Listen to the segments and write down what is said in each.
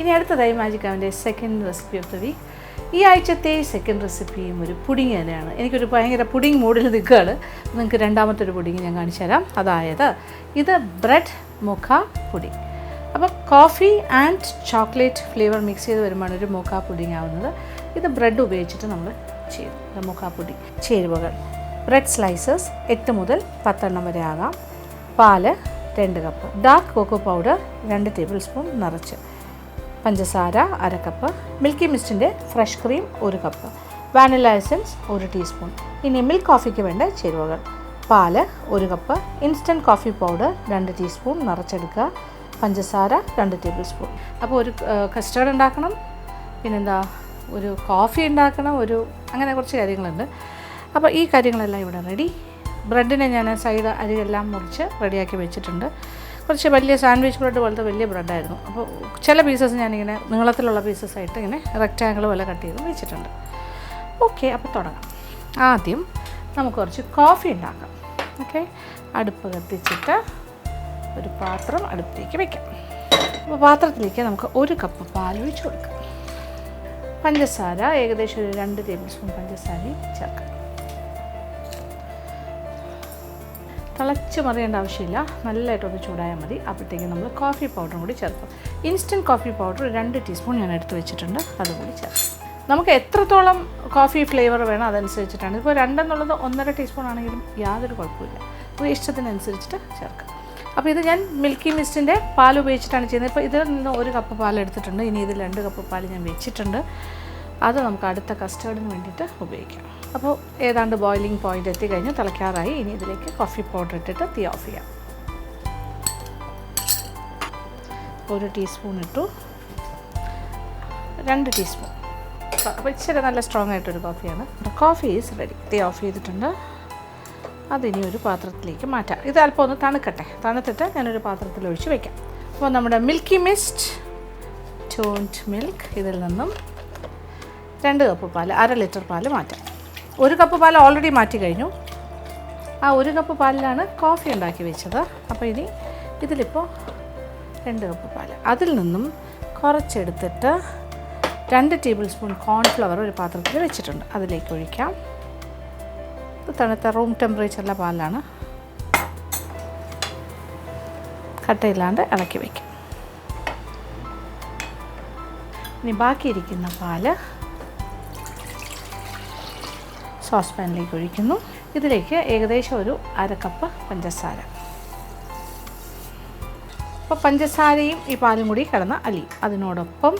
ഇനി അടുത്തതായി magic second recipe of the week ഈ ആഴ്ചത്തെ സെക്കൻഡ് റെസിപ്പിയും ഒരു പുഡിങ് തന്നെയാണ്. എനിക്കൊരു ഭയങ്കര പുഡിങ് മൂഡിൽ നിൽക്കുകയാണ്. നിങ്ങൾക്ക് രണ്ടാമത്തെ ഒരു പുഡിങ് ഞാൻ കാണിച്ചു തരാം. അതായത് ഇത് ബ്രെഡ് മുഖ പുഡിങ് അപ്പോൾ coffee and chocolate flavour mix ചെയ്ത് വരുമ്പോഴാണ് ഒരു മുഖ പുഡിങ് ആവുന്നത്. ഇത് ബ്രെഡ് ഉപയോഗിച്ചിട്ട് നമ്മൾ ചെയ്യും. മുഖ പുഡിങ് ചേരുവകൾ. ബ്രെഡ് സ്ലൈസസ് എട്ട് മുതൽ പത്തെണ്ണം വരെ ആകാം. പാൽ രണ്ട് കപ്പ് ഡാർക്ക് കൊക്കോ പൗഡർ രണ്ട് ടേബിൾ സ്പൂൺ നിറച്ച്. പഞ്ചസാര അര കപ്പ്. മിൽക്കി മിസ്റ്റിന്റെ ഫ്രഷ് ക്രീം ഒരു കപ്പ്. വാനില എസൻസ് ഒരു ടീസ്പൂൺ ഇനി മിൽക്ക് കോഫിക്ക് വേണ്ട ചേരുവകൾ. പാൽ ഒരു കപ്പ്. ഇൻസ്റ്റന്റ് കോഫി പൗഡർ രണ്ട് ടീസ്പൂൺ നിറച്ചെടുക്കുക. പഞ്ചസാര രണ്ട് ടേബിൾ സ്പൂൺ അപ്പോൾ ഒരു കസ്റ്റേർഡ് ഉണ്ടാക്കണം. പിന്നെന്താ ഒരു കോഫി ഉണ്ടാക്കണം. ഒരു അങ്ങനെ കുറച്ച് കാര്യങ്ങളുണ്ട്. അപ്പോൾ ഈ കാര്യങ്ങളെല്ലാം ഇവിടെ റെഡി ബ്രെഡിനെ ഞാൻ സൈഡ് അരിയെല്ലാം മുറിച്ച് റെഡിയാക്കി വെച്ചിട്ടുണ്ട്. കുറച്ച് വലിയ സാൻഡ്വിച്ച് ബ്രെഡ് പോലത്തെ വലിയ ബ്രെഡായിരുന്നു. അപ്പോൾ ചില പീസസ് ഞാനിങ്ങനെ നീളത്തിലുള്ള പീസസ് ആയിട്ട് ഇങ്ങനെ റെക്റ്റാങ്കിൾ പോലെ കട്ട് ചെയ്ത് വെച്ചിട്ടുണ്ട്. ഓക്കെ അപ്പോൾ തുടങ്ങാം. ആദ്യം നമുക്ക് കുറച്ച് കോഫി ഉണ്ടാക്കാം. ഓക്കെ അടുപ്പ് കത്തിച്ചിട്ട് ഒരു പാത്രം അടുപ്പിലേക്ക് വെക്കാം. അപ്പോൾ പാത്രത്തിലേക്ക് നമുക്ക് ഒരു കപ്പ് പാൽ ഒഴിച്ച് കൊടുക്കാം. പഞ്ചസാര ഏകദേശം ഒരു രണ്ട് ടേബിൾ സ്പൂൺ പഞ്ചസാരയും ചേർക്കാം. തിളച്ച് മറിയേണ്ട ആവശ്യമില്ല. നല്ലതായിട്ടൊന്ന് ചൂടായാൽ മതി. അപ്പോഴത്തേക്കും നമ്മൾ കോഫി പൗഡറും കൂടി ചേർക്കും. ഇൻസ്റ്റന്റ് കോഫി പൗഡർ രണ്ട് ടീസ്പൂൺ ഞാൻ എടുത്ത് വെച്ചിട്ടുണ്ട്. അതുകൂടി ചേർക്കും. നമുക്ക് എത്രത്തോളം കോഫി ഫ്ലേവർ വേണം അതനുസരിച്ചിട്ടാണ്. ഇപ്പോൾ രണ്ടെന്നുള്ളത് ഒന്നര ടീസ്പൂൺ ആണെങ്കിലും യാതൊരു കുഴപ്പമില്ല അപ്പോൾ ഇഷ്ടത്തിനനുസരിച്ചിട്ട് ചേർക്കാം. അപ്പോൾ ഇത് ഞാൻ മിൽക്കി മിസ്റ്റിന്റെ പാൽ ഉപയോഗിച്ചിട്ടാണ് ചെയ്യുന്നത്. ഇപ്പോൾ ഇതിൽ നിന്ന് ഒരു കപ്പ് പാൽ എടുത്തിട്ടുണ്ട്. ഇനി ഇതിൽ രണ്ട് കപ്പ് പാൽ ഞാൻ വെച്ചിട്ടുണ്ട്. അത് നമുക്ക് അടുത്ത കസ്റ്റേർഡിന് വേണ്ടിയിട്ട് ഉപയോഗിക്കാം. അപ്പോൾ ഏതാണ്ട് ബോയിലിംഗ് പോയിന്റ് എത്തിക്കഴിഞ്ഞ് തിളയ്ക്കാറായി ഇനി ഇതിലേക്ക് കോഫി പൗഡർ ഇട്ടിട്ട് തീ ഓഫ് ചെയ്യാം. ഒരു ടീസ്പൂൺ ഇട്ടു. രണ്ട് ടീസ്പൂൺ അപ്പോൾ ഇച്ചിരി നല്ല സ്ട്രോങ് ആയിട്ടൊരു കോഫിയാണ് കോഫി ഈസ് റെഡി തീ ഓഫ് ചെയ്തിട്ടുണ്ട്. അതിനി ഒരു പാത്രത്തിലേക്ക് മാറ്റാം. ഇത് അല്പം ഒന്ന് തണുക്കട്ടെ. തണുത്തിട്ട് ഞാനൊരു പാത്രത്തിൽ ഒഴിച്ച് വയ്ക്കാം അപ്പോൾ നമ്മുടെ മിൽക്കി മിസ്റ്റ് ടോൺഡ് മിൽക്ക് ഇതിൽ നിന്നും രണ്ട് കപ്പ് പാൽ അര ലിറ്റർ പാൽ മാറ്റാം. ഒരു കപ്പ് പാൽ ഓൾറെഡി മാറ്റി കഴിഞ്ഞു. ആ ഒരു കപ്പ് പാലിലാണ് കോഫി ഉണ്ടാക്കി വെച്ചത്. അപ്പോൾ ഇനി ഇതിലിപ്പോൾ രണ്ട് കപ്പ് പാൽ അതിൽ നിന്നും കുറച്ചെടുത്തിട്ട് രണ്ട് ടേബിൾ സ്പൂൺ കോൺഫ്ലവർ ഒരു പാത്രത്തിൽ വെച്ചിട്ടുണ്ട്. അതിലേക്ക് ഒഴിക്കാം. തണുത്ത റൂം ടെമ്പറേച്ചറിലെ പാലാണ്. കട്ടയില്ലാണ്ട് ഇളക്കി വയ്ക്കാം ഇനി ബാക്കിയിരിക്കുന്ന പാൽ സോസ് പാനിലേക്ക് ഒഴിക്കുന്നു. ഇതിലേക്ക് ഏകദേശം ഒരു അര കപ്പ് പഞ്ചസാര. അപ്പോൾ പഞ്ചസാരയും ഈ പാലും കൂടി കിടന്ന് അലി. അതിനോടൊപ്പം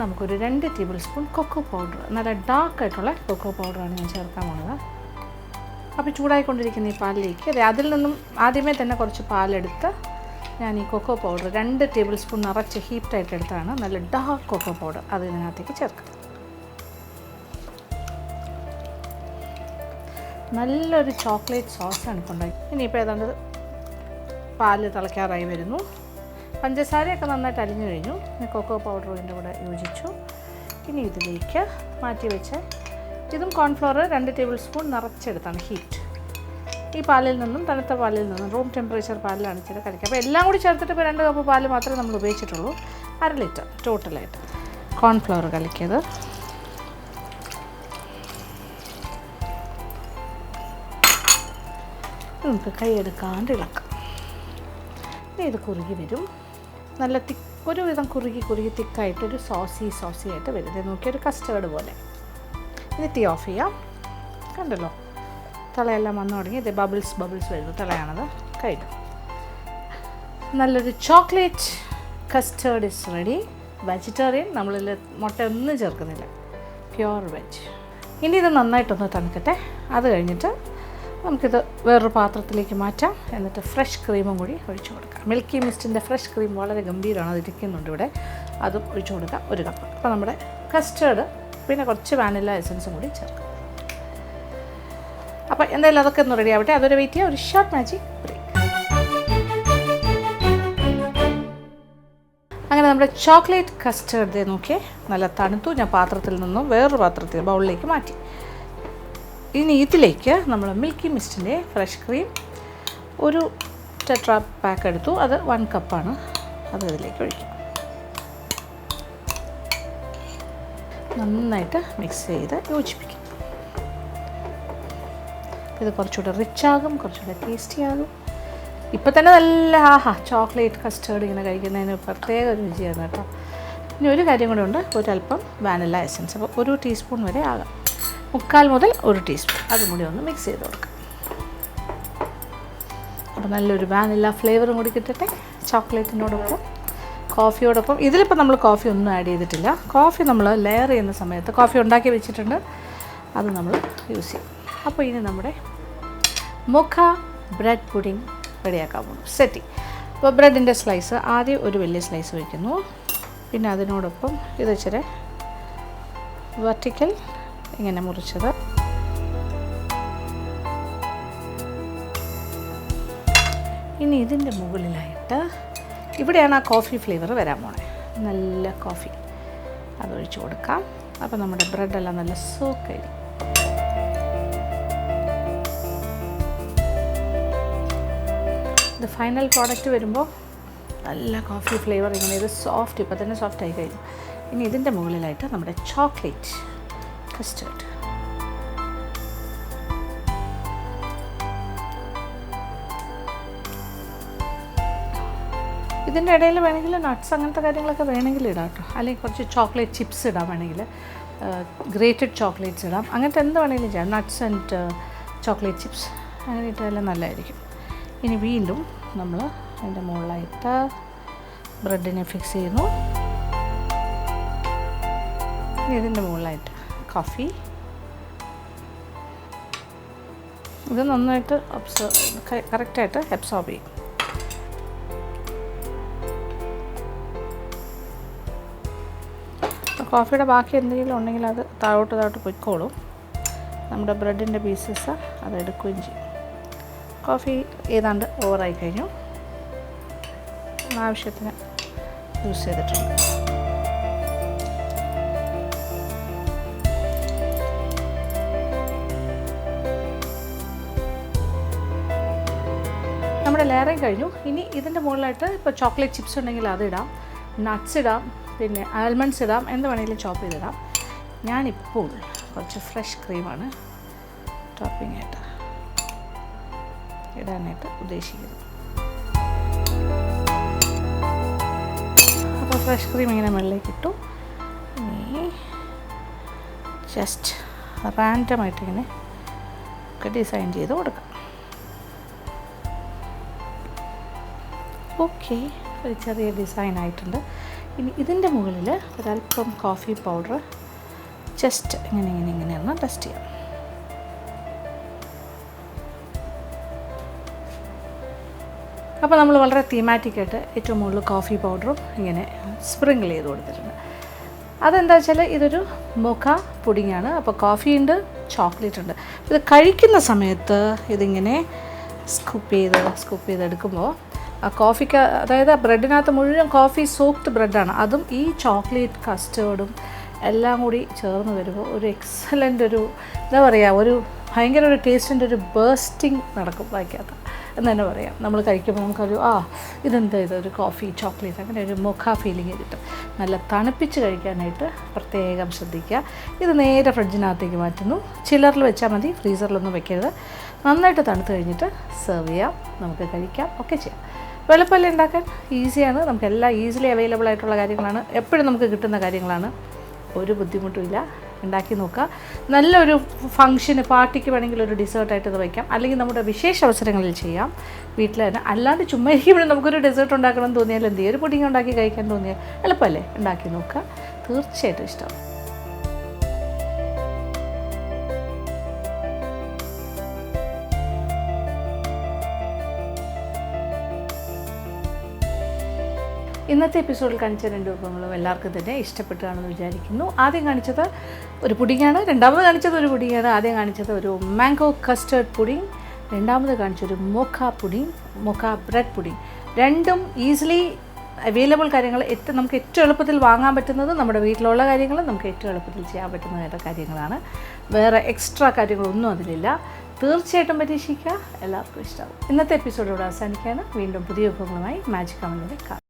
നമുക്കൊരു രണ്ട് ടേബിൾ സ്പൂൺ കൊക്കോ പൗഡർ നല്ല ഡാർക്ക് ആയിട്ടുള്ള കൊക്കോ പൗഡറാണ് ഞാൻ ചേർക്കാൻ പോകുന്നത് അപ്പോൾ ചൂടായിക്കൊണ്ടിരിക്കുന്ന ഈ പാലിലേക്ക് അതെ അതിൽ നിന്നും ആദ്യമേ തന്നെ കുറച്ച് പാലെടുത്ത് ഞാൻ ഈ കൊക്കോ പൗഡർ രണ്ട് ടേബിൾ സ്പൂൺ നിറച്ച് ഹീപ്റ്റായിട്ട് എടുത്താണ്. നല്ല ഡാർക്ക് കൊക്കോ പൗഡർ അത് ഇതിനകത്തേക്ക് ചേർക്കാം നല്ലൊരു ചോക്ലേറ്റ് സോസാണ് ഇപ്പോൾ ഉണ്ടാക്കി ഇനിയിപ്പോൾ ഏതാണ്ട് പാൽ തിളയ്ക്കാറായി വരുന്നു. പഞ്ചസാരയൊക്കെ നന്നായിട്ട് അലിഞ്ഞു കഴിഞ്ഞു. കൊക്കോ പൗഡർ ഇതിന്റെ കൂടെ യോജിച്ചു. ഇനി ഇതിലേക്ക് മാറ്റി വെച്ച് ഇതും കോൺഫ്ലോർ രണ്ട് ടേബിൾ സ്പൂൺ നിറച്ചെടുത്താണ് ഹീറ്റ് ഈ പാലിൽ നിന്നും തണുത്ത പാലിൽ നിന്നും റൂം ടെമ്പറേച്ചർ പാലിലാണ് ചില കലക്കുക അപ്പോൾ എല്ലാം കൂടി ചേർത്തിട്ട് ഇപ്പോൾ രണ്ട് കപ്പ് പാൽ മാത്രമേ നമ്മൾ ഉപയോഗിച്ചിട്ടുള്ളൂ. അര ലിറ്റർ ടോട്ടലായിട്ട് കോൺഫ്ലവർ കലക്കിയത് നമുക്ക് കൈയെടുക്കാണ്ട് ഇളക്കാം. ഇത് കുറുകി വരും. നല്ല തിക്ക് ഒരുവിധം കുറുകി കുറുകി തിക്കായിട്ടൊരു സോസി സോസി ആയിട്ട് വരും. ഇത് നോക്കിയൊരു കസ്റ്റേർഡ് പോലെ. ഇനി തീ ഓഫ് ചെയ്യാം. കണ്ടല്ലോ? തളയെല്ലാം വന്നു തുടങ്ങി. ഇത് ബബിൾസ് ബബിൾസ് വരുന്നു. തളയാണത്. കഴിഞ്ഞു. നല്ലൊരു chocolate custard is ready. Vegetarian നമ്മളിൽ മുട്ട ഒന്നും ചേർക്കുന്നില്ല. Pure veg. ഇനി ഇത് നന്നായിട്ടൊന്ന് തണുക്കട്ടെ. അത് കഴിഞ്ഞിട്ട് നമുക്കിത് വേറൊരു പാത്രത്തിലേക്ക് മാറ്റാം. എന്നിട്ട് ഫ്രഷ് ക്രീമും കൂടി ഒഴിച്ചു കൊടുക്കാം. മിൽക്കി മിസ്റ്റിന്റെ ഫ്രഷ് ക്രീം വളരെ ഗംഭീരമാണ്. അതിരിക്കുന്നുണ്ട് ഇവിടെ. അതും ഒഴിച്ചു കൊടുക്കാം. ഒരു കപ്പ് അപ്പോൾ നമ്മുടെ കസ്റ്റേർഡ് പിന്നെ കുറച്ച് വാനില എസൻസും കൂടി ചേർക്കാം. അപ്പോൾ എന്തായാലും അതൊക്കെ ഒന്ന് റെഡി ആവട്ടെ. അതൊരു വെയിറ്റ് ചെയ്യാം. ഒരു ഷോർട്ട് മാജിക് ബ്രേക്ക് അങ്ങനെ നമ്മുടെ ചോക്ലേറ്റ് കസ്റ്റേർഡ് നോക്കിയേ. നല്ല തണുത്തു. ഞാൻ പാത്രത്തിൽ നിന്നും വേറൊരു പാത്രത്തിൽ ബൗളിലേക്ക് മാറ്റി. ഇനി ഇതിലേക്ക് നമ്മൾ മിൽക്കി മിസ്റ്റിന്റെ ഫ്രഷ് ക്രീം ഒരു ടെട്രാ പാക്ക് എടുത്തു. അത് വൺ കപ്പാണ് അത് ഇതിലേക്ക് ഒഴിക്കും. നന്നായിട്ട് മിക്സ് ചെയ്ത് യോജിപ്പിക്കും. ഇത് കുറച്ചുകൂടെ റിച്ച് ആകും കുറച്ചുകൂടെ ടേസ്റ്റി ആകും. ഇപ്പം തന്നെ നല്ല ആഹാ ചോക്ലേറ്റ് കസ്റ്റേർഡ് ഇങ്ങനെ കഴിക്കുന്നതിന് പ്രത്യേക രുചിയാണ് കേട്ടോ. ഇനി ഒരു കാര്യം കൂടെ ഉണ്ട്. ഒരല്പം വാനില എസൻസ് അപ്പോൾ ഒരു ടീസ്പൂൺ വരെ ആകാം. മുക്കാൽ മുതൽ ഒരു ടീസ്പൂൺ അതും കൂടി ഒന്ന് മിക്സ് ചെയ്ത് കൊടുക്കാം. അപ്പോൾ നല്ലൊരു വാനില ഫ്ലേവറും കൂടി കിട്ടട്ടെ. ചോക്ലേറ്റിനോടൊപ്പം കോഫിയോടൊപ്പം. ഇതിലിപ്പോൾ നമ്മൾ കോഫി ഒന്നും ആഡ് ചെയ്തിട്ടില്ല. കോഫി നമ്മൾ ലെയർ ചെയ്യുന്ന സമയത്ത് കോഫി ഉണ്ടാക്കി വെച്ചിട്ടുണ്ട്. അത് നമ്മൾ യൂസ് ചെയ്യും. അപ്പോൾ ഇനി നമ്മുടെ മുഖ ബ്രെഡ് പുഡിംഗ് റെഡിയാക്കാൻ പോകുന്നു സെറ്റി അപ്പോൾ ബ്രെഡിന്റെ സ്ലൈസ് ആദ്യം ഒരു വലിയ സ്ലൈസ് വയ്ക്കുന്നു പിന്നെ അതിനോടൊപ്പം ഇത് ഇച്ചിരി വെർട്ടിക്കൽ ഇങ്ങനെ മുറിച്ചത്. ഇനി ഇതിന്റെ മുകളിലായിട്ട് ഇവിടെയാണ് ആ കോഫി ഫ്ലേവർ വരാൻ പോണേ. നല്ല കോഫി അതൊഴിച്ച് കൊടുക്കാം. അപ്പോൾ നമ്മുടെ ബ്രെഡെല്ലാം നല്ല സോക്കായിരിക്കും ഇത് ഫൈനൽ പ്രോഡക്റ്റ് വരുമ്പോൾ നല്ല കോഫി ഫ്ലേവർ ഇങ്ങനെ ഇത് സോഫ്റ്റ് ഇപ്പോൾ തന്നെ സോഫ്റ്റ് ആയി കഴിഞ്ഞു. ഇനി ഇതിന്റെ മുകളിലായിട്ട് നമ്മുടെ ചോക്ലേറ്റ് കസ്റ്റേർഡ് ഇതിന്റെ ഇടയിൽ വേണമെങ്കിൽ നട്ട്സ് അങ്ങനത്തെ കാര്യങ്ങളൊക്കെ വേണമെങ്കിൽ ഇടാം കേട്ടോ. അല്ലെങ്കിൽ കുറച്ച് ചോക്ലേറ്റ് ചിപ്സ് ഇടാം വേണമെങ്കിൽ. ഗ്രേറ്റഡ് ചോക്ലേറ്റ്സ് ഇടാം. അങ്ങനത്തെ എന്ത് വേണമെങ്കിലും ചെയ്യാം. നട്ട്സ് ആൻഡ് ചോക്ലേറ്റ് ചിപ്സ് അങ്ങനെ ഇട്ടാലും നല്ലതായിരിക്കും. ഇനി വീണ്ടും നമ്മൾ അതിന്റെ മുകളിലായിട്ട് ബ്രെഡിനെ ഫിക്സ് ചെയ്യുന്നു. ഇതിന്റെ മുകളിലായിട്ട് കോഫി ഇത് നന്നായിട്ട് അബ്സോ കറക്റ്റായിട്ട് അബ്സോർബ് ചെയ്യും. കോഫിയുടെ ബാക്കി എന്തെങ്കിലും ഉണ്ടെങ്കിൽ അത് താഴോട്ട് താഴോട്ട് പൊയ്ക്കോളും. നമ്മുടെ ബ്രെഡിന്റെ പീസസ് അത് എടുക്കുകയും ചെയ്യും. കോഫി ഏതാണ്ട് ഓവറായി കഴിഞ്ഞു. ആവശ്യത്തിന് യൂസ് ചെയ്തിട്ടുണ്ട്. നമ്മുടെ ലെയറിങ് കഴിഞ്ഞു. ഇനി ഇതിന്റെ മുകളിലായിട്ട് ഇപ്പോൾ ചോക്ലേറ്റ് ചിപ്സ് ഉണ്ടെങ്കിൽ അതിടാം നട്ട്സ് ഇടാം. പിന്നെ ആൽമണ്ട്സ് ഇടാം. എന്ത് വേണമെങ്കിലും ചോപ്പ് ചെയ്തിടാം. ഞാനിപ്പോൾ കുറച്ച് ഫ്രഷ് ക്രീമാണ് ടോപ്പിംഗ് ആയിട്ട് ഇടാനായിട്ട് ഉദ്ദേശിക്കുന്നത്. അപ്പോൾ ഫ്രഷ് ക്രീം ഇങ്ങനെ മുകളിലേക്ക് ഇട്ടു. ഇനി ജസ്റ്റ് റാൻഡമായിട്ട് ഇങ്ങനെ ഒക്കെ ഡിസൈൻ ചെയ്ത് കൊടുക്കാം. ഓക്കെ. ഒരു ചെറിയ ഡിസൈൻ ആയിട്ടുണ്ട്. ഇനി ഇതിന്റെ മുകളിൽ ഒരല്പം കോഫി പൗഡർ ജസ്റ്റ് ഇങ്ങനെ ഇങ്ങനെ ഇങ്ങനെ ഒന്ന് ടെസ്റ്റ് ചെയ്യാം. അപ്പോൾ നമ്മൾ വളരെ തീമാറ്റിക്കായിട്ട് ഏറ്റവും മുകളിൽ കോഫി പൗഡറും ഇങ്ങനെ സ്പ്രിങ്കിൾ ചെയ്ത് കൊടുത്തിട്ടുണ്ട്. അതെന്താ വെച്ചാൽ ഇതൊരു മുഖ പുഡിങ്ങാണ് അപ്പോൾ കോഫി ഉണ്ട് ചോക്ലേറ്റ് ഉണ്ട്. ഇത് കഴിക്കുന്ന സമയത്ത് ഇതിങ്ങനെ സ്കൂപ്പ് ചെയ്ത് സ്കൂപ്പ് ചെയ്ത് എടുക്കുമ്പോൾ ആ കോഫിക്ക് അതായത് ആ ബ്രെഡിനകത്ത് മുഴുവൻ കോഫി സോക്ഡ് ബ്രെഡാണ്. അതും ഈ ചോക്ലേറ്റ് കസ്റ്റേർഡും എല്ലാം കൂടി ചേർന്ന് വരുമ്പോൾ ഒരു എക്സലന്റ് ഒരു എന്താ പറയുക ഒരു ഭയങ്കര ഒരു ടേസ്റ്റിന്റെ ഒരു ബേസ്റ്റിംഗ് നടക്കും വായിക്കാത്ത. എന്ന് തന്നെ പറയാം. നമ്മൾ കഴിക്കുമ്പോൾ നമുക്കൊരു ആ ഇതെന്താ ഇത്? ഒരു കോഫി ചോക്ലേറ്റ് അങ്ങനെ ഒരു മുഖ ഫീലിംഗ് കിട്ടും. നല്ല തണുപ്പിച്ച് കഴിക്കാനായിട്ട് പ്രത്യേകം ശ്രദ്ധിക്കുക. ഇത് നേരെ ഫ്രിഡ്ജിനകത്തേക്ക് മാറ്റുന്നു. ചില്ലറിൽ വെച്ചാൽ മതി ഫ്രീസറിലൊന്നും വെക്കരുത്. നന്നായിട്ട് തണുത്ത് കഴിഞ്ഞിട്ട് സെർവ് ചെയ്യാം. നമുക്ക് കഴിക്കാം. ഒക്കെ ചെയ്യാം. വെളുപ്പല്ലേ ഉണ്ടാക്കാൻ ഈസിയാണ്. നമുക്ക് എല്ലാം ഈസിലി അവൈലബിൾ ആയിട്ടുള്ള കാര്യങ്ങളാണ്. എപ്പോഴും നമുക്ക് കിട്ടുന്ന കാര്യങ്ങളാണ്. ഒരു ബുദ്ധിമുട്ടുമില്ല. ഉണ്ടാക്കി നോക്കുക നല്ലൊരു ഫംഗ്ഷന് പാർട്ടിക്ക് വേണമെങ്കിൽ ഒരു ഡെസേർട്ടായിട്ട് ഇത് വയ്ക്കാം അല്ലെങ്കിൽ നമ്മുടെ വിശേഷ അവസരങ്ങളിൽ ചെയ്യാം. വീട്ടിൽ തന്നെ. അല്ലാണ്ട് ചുമ്മാ ഇരിക്കുമ്പോഴും നമുക്കൊരു ഡെസേർട്ട് ഉണ്ടാക്കണം എന്ന് തോന്നിയാൽ എന്ത് ഒരു പുഡിങ് ഉണ്ടാക്കി കഴിക്കാൻ തോന്നിയാൽ എളുപ്പമല്ലേ ഉണ്ടാക്കി നോക്കുക തീർച്ചയായിട്ടും ഇഷ്ടം. ഇന്നത്തെ എപ്പിസോഡിൽ കാണിച്ച രണ്ട് വിഭവങ്ങളും എല്ലാവർക്കും തന്നെ ഇഷ്ടപ്പെട്ടതാണെന്ന് വിചാരിക്കുന്നു. ആദ്യം കാണിച്ചത് ഒരു പുഡിങ്ങാണ്. രണ്ടാമത് കാണിച്ചത് ഒരു പുഡിങ്ങാണ്. ആദ്യം കാണിച്ചത് ഒരു മാംഗോ കസ്റ്റേർഡ് പുഡിങ് രണ്ടാമത് കാണിച്ചൊരു mocha pudding mocha bread pudding രണ്ടും ഈസിലി അവൈലബിൾ കാര്യങ്ങൾ ഏറ്റവും നമുക്ക് ഏറ്റവും എളുപ്പത്തിൽ വാങ്ങാൻ പറ്റുന്നത് നമ്മുടെ വീട്ടിലുള്ള കാര്യങ്ങൾ നമുക്ക് ഏറ്റവും എളുപ്പത്തിൽ ചെയ്യാൻ പറ്റുന്ന കാര്യങ്ങളാണ്. വേറെ എക്സ്ട്രാ കാര്യങ്ങളൊന്നും അതിലില്ല. തീർച്ചയായിട്ടും പരീക്ഷിക്കുക. എല്ലാവർക്കും ഇഷ്ടമാവും. ഇന്നത്തെ എപ്പിസോഡ് ഇവിടെ അവസാനിക്കുകയാണ്. വീണ്ടും പുതിയ വിഭവങ്ങളുമായി മാജിക് കമന്റിൽ കാണാം